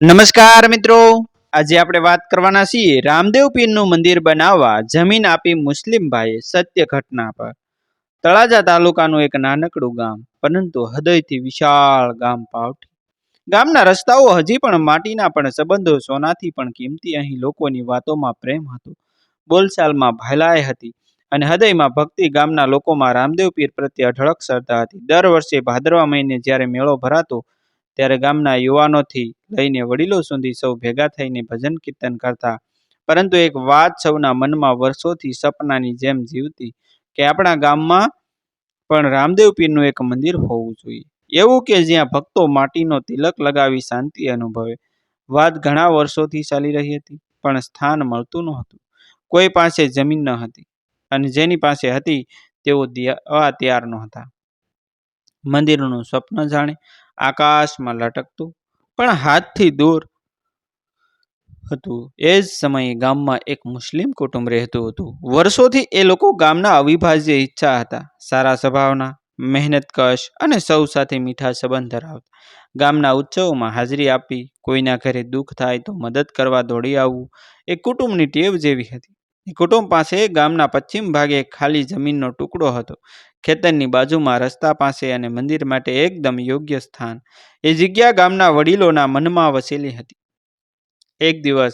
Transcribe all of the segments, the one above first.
નમસ્કાર મિત્રો. આજે આપણે વાત કરવાના છીએ રામદેવ પીરનું મંદિર બનાવવા જમીન આપી મુસ્લિમ ભાઈએ સત્ય ઘટના પર. તળાજા તાલુકાનું એક નાનકડું ગામ, પરંતુ હૃદયથી વિશાળ ગામ પાવઠી. ગામના રસ્તાઓ હજી પણ માટીના પણ સંબંધો સોનાથી પણ કિંમતી. અહીં લોકોની વાતોમાં પ્રેમ હતો. બોલચાલમાં ભયલાય હતી અને હૃદયમાં ભક્તિ. ગામના લોકોમાં રામદેવ પીર પ્રત્યે અઢળક શ્રદ્ધા હતી. દર વર્ષે ભાદરવા મહિને જ્યારે મેળો ભરાતો ત્યારે ગામના યુવાનોથી લઈને વડીલો સુધી સૌ ભેગા થઈને ભજન કીર્તન કરતા. પરંતુ એક વાત સૌના મનમાં વર્ષોથી સપનાની જેમ જીવતી કે આપણા ગામમાં પણ રામદેવ પીરનું એક મંદિર હોવું જોઈએ. એવું કે જ્યાં ભક્તો માટીનો તિલક લગાવી શાંતિ અનુભવે. વાત ઘણા વર્ષોથી ચાલી રહી હતી, પણ સ્થાન મળતું નહોતું. કોઈ પાસે જમીન ન હતી અને જેની પાસે હતી તેઓ દેવા તૈયાર નહોતા. મંદિરનું સ્વપ્ન જાણે આકાશમાં લટકતું, પણ હાથથી દૂર હતું. એ જ સમયે ગામમાં એક મુસ્લિમ કુટુંબ રહેતું હતું. વર્ષોથી એ લોકો ગામના અવિભાજ્ય ઈચ્છા હતા. સારા સ્વભાવના મહેનતકશ અને સૌ સાથે મીઠા સંબંધ ધરાવતા. ગામના ઉત્સવોમાં હાજરી આપી, કોઈના ઘરે દુઃખ થાય તો મદદ કરવા દોડી આવવું. એ કુટુંબની ટેવ જેવી હતી. કુટુંબ પાસે ગામના પશ્ચિમ ભાગે ખાલી જમીનનો ટુકડો હતો. ખેતરની બાજુમાં રસ્તા પાસે અને મંદિર માટે એકદમ યોગ્ય સ્થાન. એ જગ્યા ગામના વડીલોના મનમાં વસેલી હતી. એક દિવસ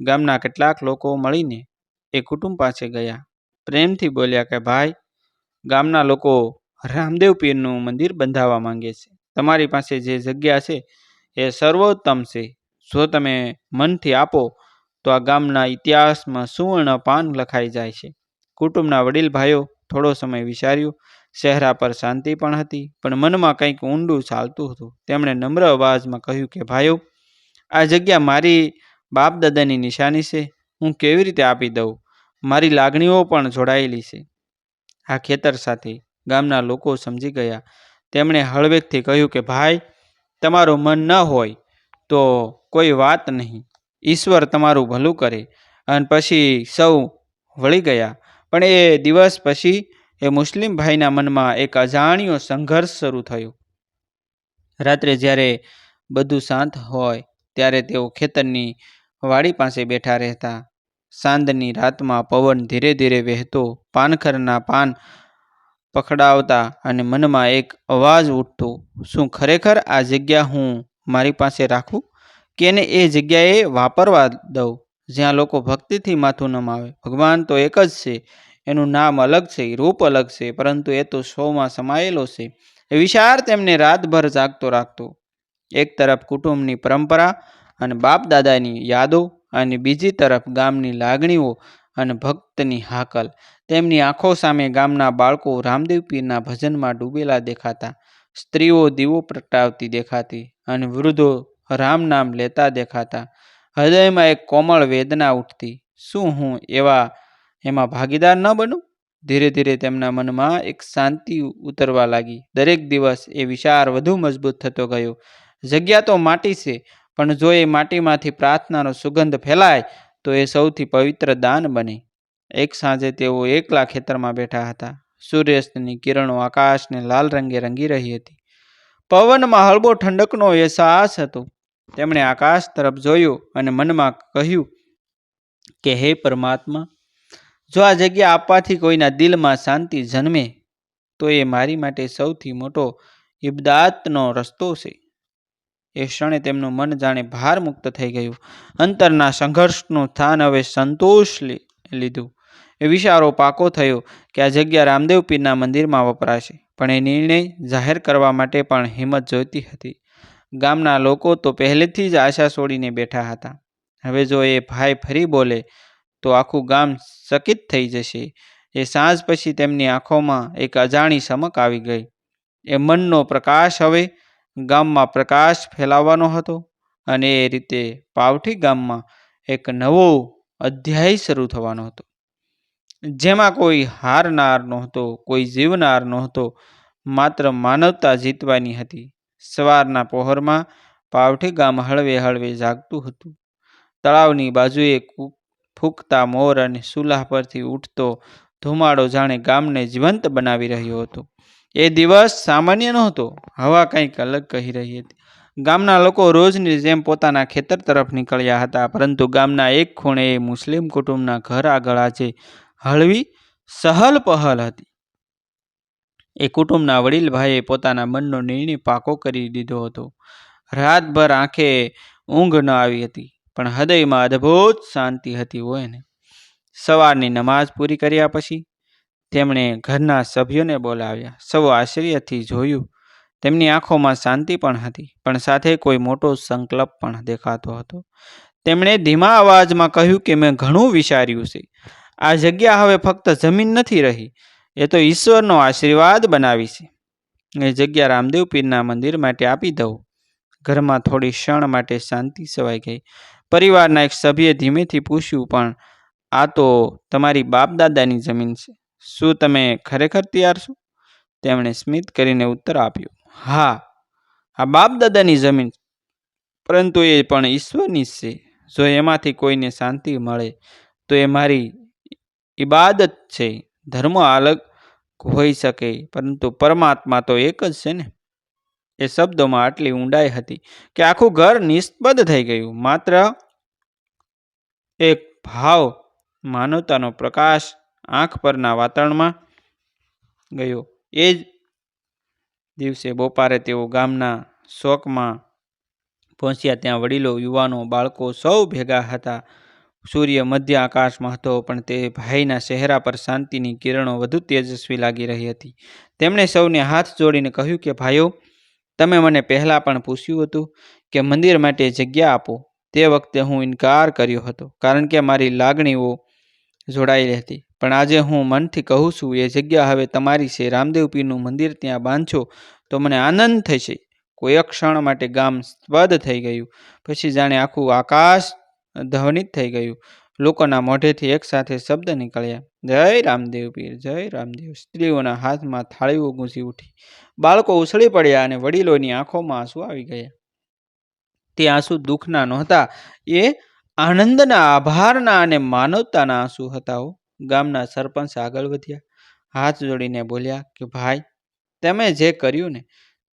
ગામના કેટલાક લોકો મળીને એ કુટુંબ પાસે ગયા. પ્રેમથી બોલ્યા કે, ભાઈ, ગામના લોકો રામદેવ પીરનું મંદિર બંધાવવા માંગે છે. તમારી પાસે જે જગ્યા છે એ સર્વોત્તમ છે. જો તમે મનથી આપો, તો આ ગામના ઇતિહાસમાં સુવર્ણ પાન લખાઈ જાય છે. કુટુંબના વડીલ ભાઈઓ થોડો સમય વિચાર્યું. ચહેરા પર શાંતિ પણ હતી, પણ મનમાં કંઈક ઊંડું ચાલતું હતું. તેમણે નમ્ર અવાજમાં કહ્યું કે, ભાઈઓ, આ જગ્યા મારી બાપ દાદાની નિશાની છે. હું કેવી રીતે આપી દઉં? મારી લાગણીઓ પણ જોડાયેલી છે. આ ખેતર સાથે ગામના લોકો સમજી ગયા. તેમણે હળવેકથી કહ્યું કે, ભાઈ, તમારું મન ન હોય તો કોઈ વાત નહીં. ઈશ્વર તમારું ભલું કરે. અને પછી સૌ વળી ગયા. પણ એ દિવસ પછી એ મુસ્લિમ ભાઈના મનમાં એક અજાણ્યો સંઘર્ષ શરૂ થયો. રાત્રે જ્યારે બધું શાંત હોય, ત્યારે તેઓ ખેતરની વાડી પાસે બેઠા રહેતા. સાંજની રાતમાં પવન ધીરે ધીરે વહેતો, પાનખરના પાન પખડાવતા અને મનમાં એક અવાજ ઉઠતો, શું ખરેખર આ જગ્યા હું મારી પાસે રાખું? કે એને એ જગ્યાએ વાપરવા દઉં? જ્યાં લોકો ભક્તિથી માથું નમાવે. ભગવાન તો એક જ છે. એનું નામ અલગ છે, રૂપ અલગ છે, પરંતુ એ તો સૌમાં સમાયેલો છે. એ વિચાર તેમને રાતભર જાગતો રાખતો. એક તરફ કુટુંબની પરંપરા અને બાપ દાદાની યાદો અને બીજી તરફ ગામની લાગણીઓ અને ભક્તની હાકલ. તેમની આંખો સામે ગામના બાળકો રામદેવ પીરના ભજનમાં ડૂબેલા દેખાતા. સ્ત્રીઓ દીવો પ્રગટાવતી દેખાતી અને વૃદ્ધો રામ નામ લેતા દેખાતા. હૃદયમાં એક કોમળ વેદના ઉઠતી. શું હું એવા એમાં ભાગીદાર ન બનું? ધીરે ધીરે તેમના મનમાં એક શાંતિ ઉતરવા લાગી. દરેક દિવસ એ વિચાર વધુ મજબૂત થતો ગયો. જગ્યા તો માટી છે, પણ જો એ માટીમાંથી પ્રાર્થનાનો સુગંધ ફેલાય, તો એ સૌથી પવિત્ર દાન બને. એક સાંજે તેઓ એકલા ખેતરમાં બેઠા હતા. સૂર્યાસ્તની કિરણો આકાશને લાલ રંગે રંગી રહી હતી. પવનમાં હળવો ઠંડકનો અહેસાસ હતો. તેમણે આકાશ તરફ જોયું અને મનમાં કહ્યું કે, હે પરમાત્મા, જો આ જગ્યા આપવાથી કોઈના દિલમાં શાંતિ જન્મે, તો એ મારી માટે સૌથી મોટો ઇબદાતનો રસ્તો છે. એ ક્ષણે તેમનું મન જાણે ભાર મુક્ત થઈ ગયું. અંતરના સંઘર્ષનું સ્થાન હવે સંતોષ લીધું. એ વિચારો પાકો થયો કે આ જગ્યા રામદેવ પીરના મંદિરમાં વપરાશે, પણ એ નિર્ણય જાહેર કરવા માટે પણ હિંમત જોઈતી હતી. ગામના લોકો તો પહેલેથી જ આશા છોડીને બેઠા હતા. હવે જો એ ભાઈ ફરી બોલે, તો આખું ગામ ચકિત થઈ જશે. એ સાંજ પછી તેમની આંખોમાં એક અજાણી સમક આવી ગઈ. એ મનનો પ્રકાશ હવે ગામમાં પ્રકાશ ફેલાવવાનો હતો અને એ રીતે પાવઠી ગામમાં એક નવો અધ્યાય શરૂ થવાનો હતો. જેમાં કોઈ હારનાર નહોતો, કોઈ જીવનાર નહોતો, માત્ર માનવતા જીતવાની હતી. સવારના પહોરમાં પાવઠી ગામ હળવે હળવે જાગતું હતું. તળાવની બાજુએ ફૂંકતા મોર અને સુલાહ પરથી ઉઠતો ધુમાડો જાણે ગામને જીવંત બનાવી રહ્યો હતો. એ દિવસ સામાન્ય નહોતો, હવા કંઈક અલગ કહી રહી હતી. ગામના લોકો રોજની જેમ પોતાના ખેતર તરફ નીકળ્યા હતા, પરંતુ ગામના એક ખૂણે મુસ્લિમ કુટુંબના ઘર આગળ આજે હળવી સહલ પહલ હતી. એ કુટુંબના વડીલ ભાઈએ પોતાના મનનો નિર્ણય પાકો કરી દીધો હતો. રાતભર આંખે ઊંઘ ન આવી હતી, પણ હૃદયમાં અદ્ભુત શાંતિ હતી હોય ને. સવારની નમાઝ પૂરી કર્યા પછી તેમણે ઘરના સભ્યોને બોલાવ્યા. સૌ આશ્ચર્યથી જોયું, તેમની આંખોમાં શાંતિ પણ હતી, પણ સાથે કોઈ મોટો સંકલ્પ પણ દેખાતો હતો. તેમણે ધીમા અવાજમાં કહ્યું કે, મેં ઘણું વિચાર્યું છે. આ જગ્યા હવે ફક્ત જમીન નથી રહી. એ તો ઈશ્વરનો આશીર્વાદ બનાવી છે. એ જગ્યા રામદેવ પીરના મંદિર માટે આપી દઉં. ઘરમાં થોડી ક્ષણ માટે શાંતિ સવાઈ ગઈ. પરિવારના એક સભ્યે ધીમેથી પૂછ્યું, પણ આ તો તમારી બાપ દાદાની જમીન છે. શું તમે ખરેખર તૈયાર છો? તેમણે સ્મિત કરીને ઉત્તર આપ્યો, હા, આ બાપ દાદાની જમીન પરંતુ એ પણ ઈશ્વરની જ છે. જો એમાંથી કોઈને શાંતિ મળે, તો એ મારી ઇબાદત છે. ધર્મ અલગ હોઈ શકે, પરંતુ પરમાત્મા તો એક જ છે ને? એ શબ્દોમાં આટલી ઊંડાઈ હતી કે આખું ઘર નિષ્પદ થઈ ગયું. માત્ર એક ભાવ માનવતાનો પ્રકાશ આંખ પરના વાતાવરણમાં ગયો. એ જ દિવસે બપોરે તેઓ ગામના શોકમાં પહોંચ્યા. ત્યાં વડીલો, યુવાનો, બાળકો સૌ ભેગા હતા. સૂર્ય મધ્ય આકાશમાં હતો, પણ તે ભાઈના ચહેરા પર શાંતિની કિરણો વધુ તેજસ્વી લાગી રહી હતી. તેમણે સૌને હાથ જોડીને કહ્યું કે, ભાઈઓ, તમે મને પહેલાં પણ પૂછ્યું હતું કે મંદિર માટે જગ્યા આપો. તે વખતે હું ઇનકાર કર્યો હતો, કારણ કે મારી લાગણીઓ જોડાયેલી હતી પણ આજે હું મનથી કહું છું, એ જગ્યા હવે તમારી છે. રામદેવ પીરનું મંદિર ત્યાં બાંધશો તો મને આનંદ થશે. કોઈ ક્ષણ માટે ગામ સ્તબ્ધ થઈ ગયું. પછી જાણે આખું આકાશ ધ્વનિત થઈ ગયું. લોકોના મોઢેથી એકસાથે શબ્દ નીકળ્યા, જય રામદેવ પીર, જય રામદેવ. સ્ત્રીઓના હાથમાં થાળીઓ ગૂંજી ઉઠી. બાળકો ઉછળી પડ્યા અને વડીલોની આંખોમાં આંસુ આવી ગયા. તે આંસુ દુઃખના નહોતા, એ આનંદના, આભારના અને માનવતાના આંસુ હતા ગામના સરપંચ આગળ વધ્યા, હાથ જોડીને બોલ્યા કે, ભાઈ, તમે જે કર્યું ને,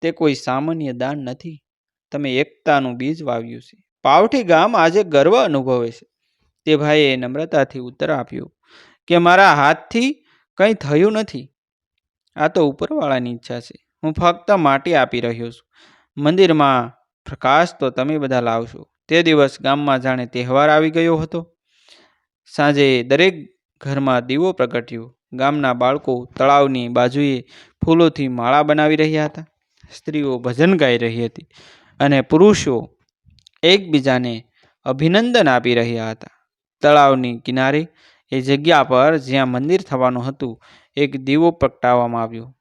તે કોઈ સામાન્ય દાન નથી. તમે એકતાનું બીજ વાવ્યું છે. પાવઠી ગામ આજે ગર્વ અનુભવે છે. તે ભાઈએ નમ્રતાથી ઉત્તર આપ્યો કે, મારા હાથથી કંઈ થયું નથી. આ તો ઉપરવાળાની ઈચ્છા છે. હું ફક્ત માટી આપી રહ્યો છું. મંદિરમાં પ્રકાશ તો તમે બધા લાવશો. તે દિવસ ગામમાં જાણે તહેવાર આવી ગયો હતો. સાંજે દરેક ઘરમાં દીવો પ્રગટ્યો. ગામના બાળકો તળાવની બાજુએ ફૂલોથી માળા બનાવી રહ્યા હતા. સ્ત્રીઓ ભજન ગાઈ રહી હતી અને પુરુષો એકબીજાને અભિનંદન આપી રહ્યા હતા. તળાવની કિનારે એ જગ્યા પર જ્યાં મંદિર થવાનું હતું, એક દીવો પ્રગટાવવામાં આવ્યો.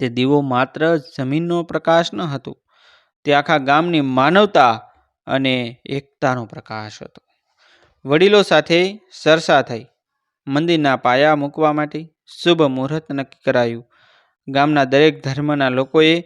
તે દીવો માત્ર જમીનનો પ્રકાશ ન હતો, તે આખા ગામની માનવતા અને એકતાનો પ્રકાશ હતો. વડીલો સાથે સરસા થઈ, મંદિરના પાયા મૂકવા માટે શુભ મુહૂર્ત નક્કી કરાયું. ગામના દરેક ધર્મના લોકોએ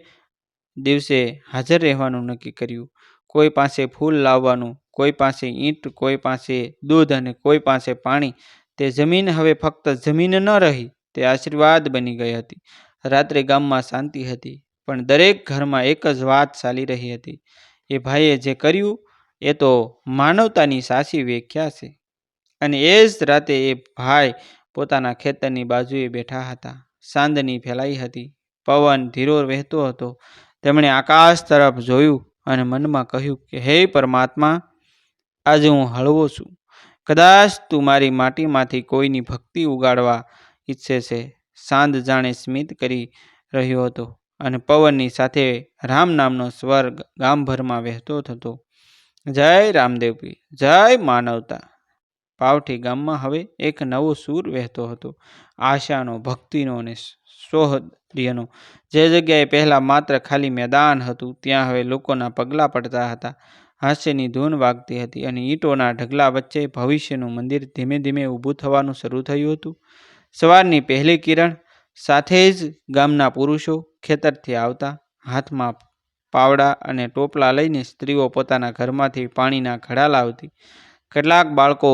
દિવસે હાજર રહેવાનું નક્કી કર્યું. કોઈ પાસે ફૂલ લાવવાનું, કોઈ પાસે ઈંટ, કોઈ પાસે દૂધ અને કોઈ પાસે પાણી, તે જમીન હવે ફક્ત જમીન ન રહી, તે આશીર્વાદ બની ગઈ હતી. રાત્રે ગામમાં શાંતિ હતી, પણ દરેક ઘરમાં એક જ વાત ચાલી રહી હતી. એ ભાઈએ જે કર્યું, એ તો માનવતાની સાચી વ્યાખ્યા છે. અને એ જ રાતે એ ભાઈ પોતાના ખેતરની બાજુએ બેઠા હતા. સાંદની ફેલાઈ હતી. પવન ધીરો વહેતો હતો. તેમણે આકાશ તરફ જોયું. અને મનમાં કહ્યું કે, હે પરમાત્મા, આજે હું હળવો છું. કદાચ તું મારી માટીમાંથી કોઈની ભક્તિ ઉગાડવા ઈચ્છે છે. સાંજ જાણે સ્મિત કરી રહ્યો હતો અને પવનની સાથે રામ નામનો સ્વર ગામભરમાં વહેતો થતો. જય રામદેવપી જય માનવતા. પાવઠી ગામમાં હવે એક નવો સૂર વહેતો હતો. આશાનો, ભક્તિનો અને સોહદર્યનો જે જગ્યાએ પહેલાં માત્ર ખાલી મેદાન હતું, ત્યાં હવે લોકોના પગલાં પડતા હતા. હાસ્યની ધૂન વાગતી હતી અને ઈંટોના ઢગલા વચ્ચે ભવિષ્યનું મંદિર ધીમે ધીમે ઊભું થવાનું શરૂ થયું હતું. સવારની પહેલી કિરણ સાથે જ ગામના પુરુષો ખેતરથી આવતા, હાથમાં પાવડા અને ટોપલા લઈને સ્ત્રીઓ પોતાના ઘરમાંથી પાણીના ઘડા લાવતી, કેટલાક બાળકો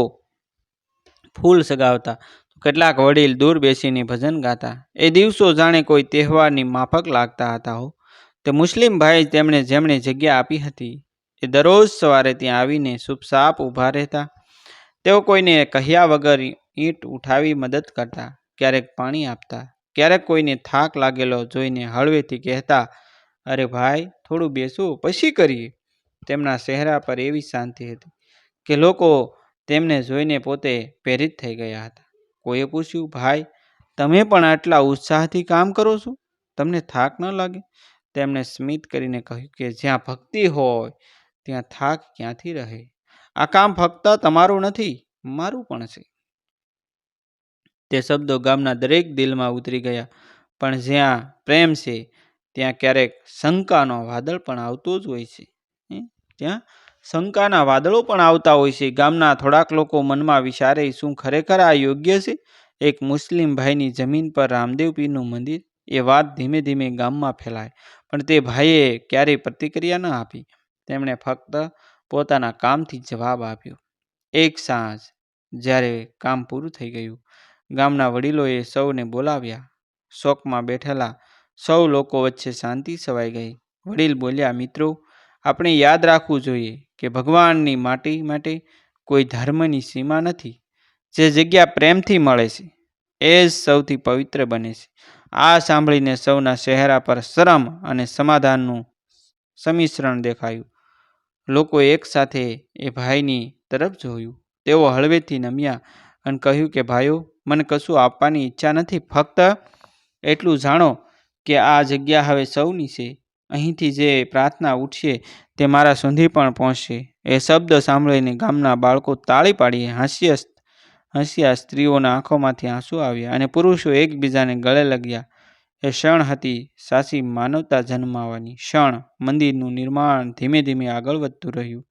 ફૂલ સગાવતા કેટલાક વડીલ દૂર બેસીને ભજન ગાતા. એ દિવસો જાણે કોઈ તહેવારની માફક લાગતા હતા હો. તે મુસ્લિમ ભાઈ તેમણે જેમણે જગ્યા આપી હતી, એ દરરોજ સવારે ત્યાં આવીને સુપસાપ ઊભા રહેતા. તેઓ કોઈને કહ્યા વગર ઈંટ ઉઠાવી મદદ કરતા, ક્યારેક પાણી આપતા, ક્યારેક કોઈને થાક લાગેલો જોઈને હળવેથી કહેતા, અરે ભાઈ, થોડું બેસું, પછી કરીએ. તેમના ચહેરા પર એવી શાંતિ હતી કે લોકો તેમને જોઈને પોતે પ્રેરિત થઈ ગયા હતા. કોઈએ પૂછ્યું, ભાઈ, તમે પણ આટલા ઉત્સાહથી કામ કરો છો? તમને થાક ન લાગે? તેમણે સ્મિત કરીને કહ્યું કે, જ્યાં ભક્તિ હોય, ત્યાં થાક ક્યાંથી રહે? આ કામ ફક્ત તમારું નથી, મારું પણ છે. તે શબ્દો ગામના દરેક દિલમાં ઉતરી ગયા, પણ જ્યાં પ્રેમ છે, ત્યાં ક્યારેક શંકાનો વાદળ પણ આવતો જ હોય છે. ત્યાં શંકાના વાદળો પણ આવતા હોય છે. ગામના થોડાક લોકો મનમાં વિચારે, શું ખરેખર આ યોગ્ય છે? એક મુસ્લિમ ભાઈની જમીન પર રામદેવ પીરનું મંદિર, એ વાત ધીમે ધીમે ગામમાં ફેલાય. પણ તે ભાઈએ ક્યારેય પ્રતિક્રિયા ન આપી. તેમણે ફક્ત પોતાના કામથી જવાબ આપ્યો. એક સાંજ, જ્યારે કામ પૂરું થઈ ગયું, ગામના વડીલોએ સૌને બોલાવ્યા. શોકમાં બેઠેલા સૌ લોકો વચ્ચે શાંતિ છવાઈ ગઈ. વડીલ બોલ્યા, મિત્રો, આપણે યાદ રાખવું જોઈએ. કે ભગવાનની માટી માટે કોઈ ધર્મની સીમા નથી. જે જગ્યા પ્રેમથી મળે છે, એ જ સૌથી પવિત્ર બને છે. આ સાંભળીને સૌના ચહેરા પર શરમ અને સમાધાનનું સમિશ્રણ દેખાયું. લોકો એકસાથે એ ભાઈની તરફ જોયું. તેઓ હળવેથી નમ્યા અને કહ્યું કે, ભાઈઓ, મને કશું આપવાની ઈચ્છા નથી. ફક્ત એટલું જાણો કે આ જગ્યા હવે સૌની છે. અહીંથી જે પ્રાર્થના ઉઠશે તે મારા સુધી પણ પહોંચશે. એ શબ્દ સાંભળીને ગામના બાળકો તાળી પાડી હાસ્ય હસ્યા સ્ત્રીઓના આંખોમાંથી આંસુ આવ્યા અને પુરુષો એકબીજાને ગળે લગ્યા. એ ક્ષણ હતી સાચી માનવતા જન્માવાની. ક્ષણ મંદિરનું નિર્માણ ધીમે ધીમે આગળ વધતું રહ્યું.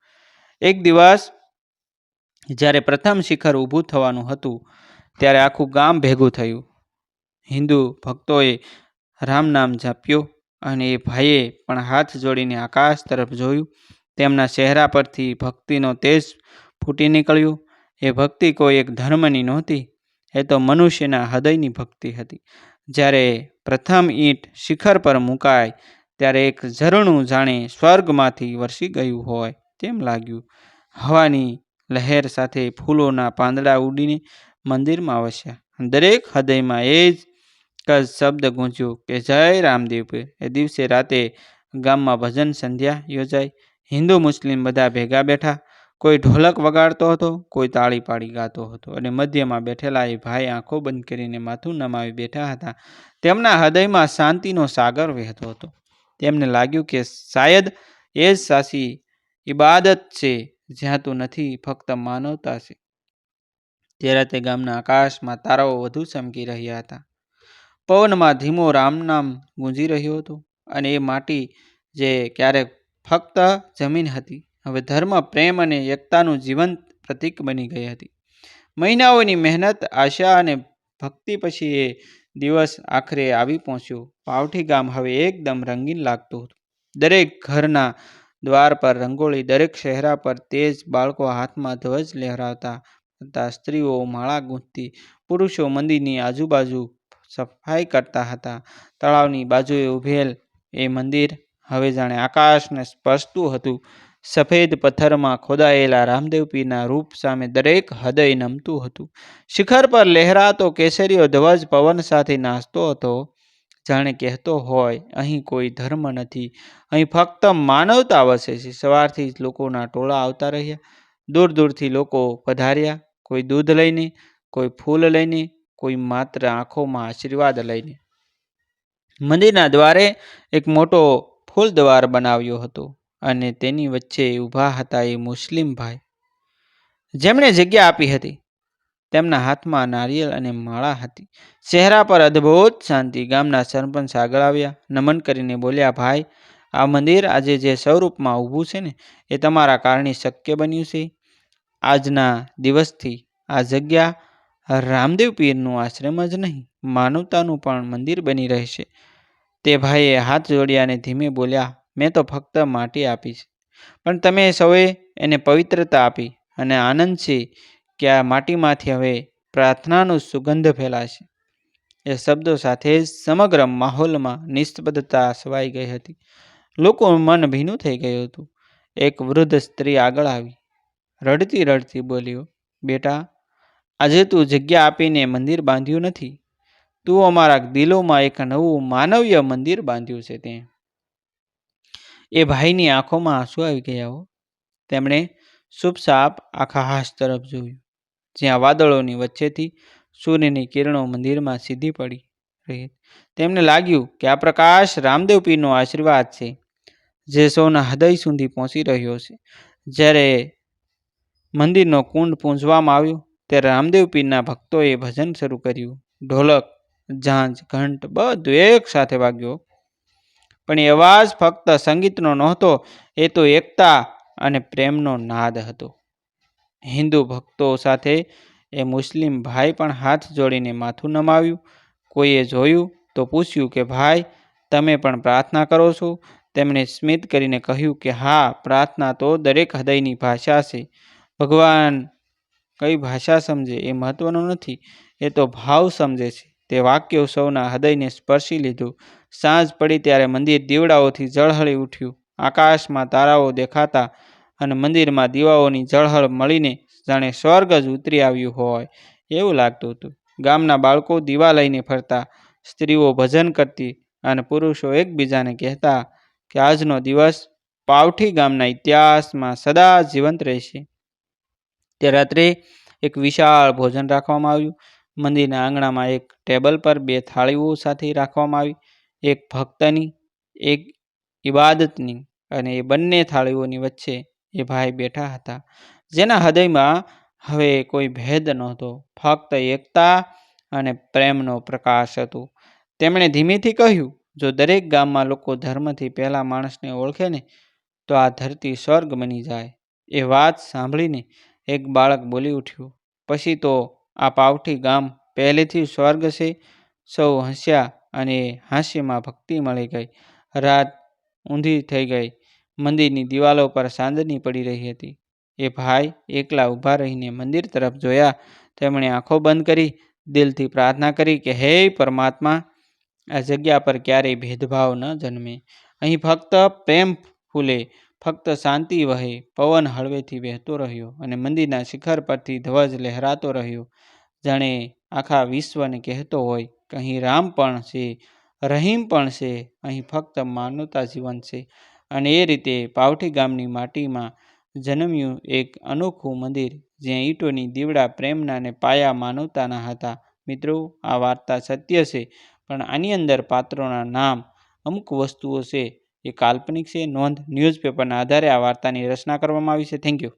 એક દિવસ જ્યારે પ્રથમ શિખર ઊભું થવાનું હતું, ત્યારે આખું ગામ ભેગું થયું. હિન્દુ ભક્તોએ રામ નામ જાપ્યો. અને એ ભાઈએ પણ હાથ જોડીને આકાશ તરફ જોયું. તેમના ચહેરા પરથી ભક્તિનો તેજ ફૂટી નીકળ્યો. એ ભક્તિ કોઈ એક ધર્મની નહોતી, એ તો મનુષ્યના હૃદયની ભક્તિ હતી. જ્યારે પ્રથમ ઈંટ શિખર પર મુકાય, ત્યારે એક ઝરણું જાણે સ્વર્ગમાંથી વરસી ગયું હોય તેમ લાગ્યું. હવાની લહેર સાથે ફૂલોના પાંદડા ઉડીને મંદિરમાં વસ્યા. દરેક હૃદયમાં એ જ શબ્દ ગુંજ્યો કે, જય રામદેવ એ દિવસે રાતે ગામમાં ભજન સંધ્યા યોજાઈ. હિન્દુ મુસ્લિમ બધા ભેગા બેઠા. કોઈ ઢોલક વગાડતો હતો, કોઈ તાળી પાડી ગાતો હતો અને મધ્યમાં બેઠેલા એ ભાઈ આંખો બંધ કરીને માથું નમાવી બેઠા હતા. તેમના હૃદયમાં શાંતિનો સાગર વહેતો હતો. તેમને લાગ્યું કે, શાયદ એ જ સાચી ઇબાદત છે, જ્યાં તું નથી, ફક્ત માનવતા છે. તે રાતે ગામના આકાશમાં તારાઓ વધુ ચમકી રહ્યા હતા. પવનમાં ધીમો રામ નામ ગુંજી રહ્યો હતો અને એ માટી જે ક્યારેક ફક્ત જમીન હતી, હવે ધર્મ, પ્રેમ અને એકતાનું જીવંત પ્રતીક બની ગઈ હતી. મહિનાઓની મહેનત, આશા અને ભક્તિ પછી એ દિવસ આખરે આવી પહોંચ્યો. પાવઠી ગામ હવે એકદમ રંગીન લાગતું હતું. દરેક ઘરના દ્વાર પર રંગોળી, દરેક ચહેરા પર તેજ બાળકો હાથમાં ધ્વજ લહેરાવતા હતા. સ્ત્રીઓ માળા ગૂંથતી પુરુષો મંદિરની આજુબાજુ સફાઈ કરતા હતા. તળાવની બાજુએ ઉભેલ એ મંદિર હવે જાણે આકાશને સ્પર્શતું હતું. સફેદ પથ્થરમાં ખોદાયેલા રામદેવ પીરના રૂપ સામે દરેક હૃદય નમતું હતું. શિખર પર લહેરાતો કેસરીયો ધ્વજ પવન સાથે નાચતો હતો. જાણે કહેતો હોય, અહીં કોઈ ધર્મ નથી. અહીં ફક્ત માનવતા વસે છે. સવારથી જ લોકોના ટોળા આવતા રહ્યા. દૂર દૂરથી લોકો પધાર્યા. કોઈ દૂધ લઈને, કોઈ ફૂલ લઈને કોઈ માત્ર આંખોમાં આશીર્વાદ લઈને. મંદિરના દ્વારે એક મોટો ફૂલ દ્વાર બનાવ્યો હતો અને તેની વચ્ચે ઊભા હતા એ મુસ્લિમ ભાઈ. જેમણે જગ્યા આપી હતી. તેમના હાથમાં નારિયેલ અને માળા હતી. ચહેરા પર અદ્ભુત શાંતિ ગામના સરપંચ આગળ આવ્યા, નમન કરીને બોલ્યા, ભાઈ, આ મંદિર આજે જે સ્વરૂપમાં ઊભું છે ને, એ તમારા કારણે શક્ય બન્યું છે. આજના દિવસથી આ જગ્યા રામદેવ પીરનું આશ્રમ જ નહીં, માનવતાનું પણ મંદિર બની રહેશે. તે ભાઈએ હાથ જોડ્યા અને ધીમે બોલ્યા, મેં તો ફક્ત માટી આપી છે. પણ તમે સૌએ એને પવિત્રતા આપી અને આનંદ છે કે આ માટીમાંથી હવે પ્રાર્થનાનો સુગંધ ફેલાશે. એ શબ્દો સાથે જ સમગ્ર માહોલમાં નિસ્તબ્ધતા સવાઈ ગઈ હતી. લોકોનું મન ભીનું થઈ ગયું હતું. એક વૃદ્ધ સ્ત્રી આગળ આવી. રડતી રડતી બોલ્યો, બેટા આજે તું જગ્યા આપીને મંદિર બાંધ્યું નથી. તું અમારા દિલોમાં એક નવું માનવીય મંદિર બાંધ્યું છે તે. એ ભાઈની આંખોમાં આંસુ આવી ગયા હો. તેમણે શુભસાપ આખા હાશ તરફ જોયું. જ્યાં વાદળોની વચ્ચેથી સૂર્યની કિરણો મંદિરમાં સીધી પડી રહી. તેમને લાગ્યું કે આ પ્રકાશ રામદેવ પીરનો આશીર્વાદ છે, જે સૌના હૃદય સુધી પહોંચી રહ્યો છે. જ્યારે મંદિરનો કુંડ પૂંજવામાં આવ્યો ત્યારે રામદેવ પીરના ભક્તોએ ભજન શરૂ કર્યું. ઢોલક, ઝાંઝ, ઘંટ બધું એક સાથે વાગ્યો. પણ એ અવાજ ફક્ત સંગીતનો નહોતો, એ તો એકતા અને પ્રેમનો નાદ હતો. હિન્દુ ભક્તો સાથે એ મુસ્લિમ ભાઈ પણ હાથ જોડીને માથું નમાવ્યું. કોઈએ જોયું તો પૂછ્યું કે, ભાઈ, તમે પણ પ્રાર્થના કરો છો? તેમણે સ્મિત કરીને કહ્યું કે, હા, પ્રાર્થના તો દરેક હૃદયની ભાષા છે. ભગવાન કઈ ભાષા સમજે એ મહત્વનું નથી, એ તો ભાવ સમજે છે. તે વાક્યો સૌના હૃદયને સ્પર્શી લીધું. સાંજ પડી ત્યારે મંદિર દીવડાઓથી ઝળહળી ઉઠ્યું. આકાશમાં તારાઓ દેખાતા અને મંદિરમાં દીવાઓની ઝળહળ મળીને જાણે સ્વર્ગ જ ઉતરી આવ્યું હોય એવું લાગતું હતું. ગામના બાળકો દીવા લઈને ફરતા, સ્ત્રીઓ ભજન કરતી અને પુરુષો એકબીજાને કહેતા કે આજનો દિવસ પાવઠી ગામના ઇતિહાસમાં સદા જીવંત રહેશે. તે રાત્રે એક વિશાળ ભોજન રાખવામાં આવ્યું. મંદિરના આંગણામાં એક ટેબલ પર બે થાળીઓ સાથે રાખવામાં આવી. એક ભક્તની, એક ઇબાદતની અને એ બંને થાળીઓની વચ્ચે એ ભાઈ બેઠા હતા. જેના હૃદયમાં હવે કોઈ ભેદ નહોતો, ફક્ત એકતા અને પ્રેમનો પ્રકાશ હતો. તેમણે ધીમેથી કહ્યું, જો દરેક ગામમાં લોકો ધર્મથી પહેલા માણસને ઓળખે ને, તો આ ધરતી સ્વર્ગ બની જાય. એ વાત સાંભળીને એક બાળક બોલી ઉઠ્યું, પછી તો આ પાવઠી ગામ પહેલેથી સ્વર્ગ છે. સૌ હસ્યા અને હાસ્યમાં ભક્તિ મળી ગઈ. રાત ઊંધી થઈ ગઈ. મંદિરની દિવાલો પર સાંદની પડી રહી હતી. એ ભાઈ એકલા ઊભા રહીને મંદિર તરફ જોયા. તેમણે આંખો બંધ કરી, દિલથી પ્રાર્થના કરી કે, હે પરમાત્મા, આ જગ્યા પર ક્યારેય ભેદભાવ ન જન્મે. અહીં ફક્ત પ્રેમ ફૂલે. ફક્ત શાંતિ વહે, પવન હળવેથી વહેતો રહ્યો અને મંદિરના શિખર પરથી ધ્વજ લહેરાતો રહ્યો. જાણે આખા વિશ્વને કહેતો હોય કે અહીં રામ પણ છે, રહીમ પણ છે, અહીં ફક્ત માનવતા જીવન છે. અને એ રીતે પાવઠી ગામની માટીમાં જન્મ્યું એક અનોખું મંદિર, જ્યાં ઈંટોની દીવડા પ્રેમના અને પાયા માનવતાના હતા. મિત્રો, આ વાર્તા સત્ય છે, પણ આની અંદર પાત્રોના નામ અમુક વસ્તુઓ છે. એ કાલ્પનિક છે નોંધ ન્યૂઝપેપરના આધારે આ વાર્તાની રચના કરવામાં આવી છે. Thank you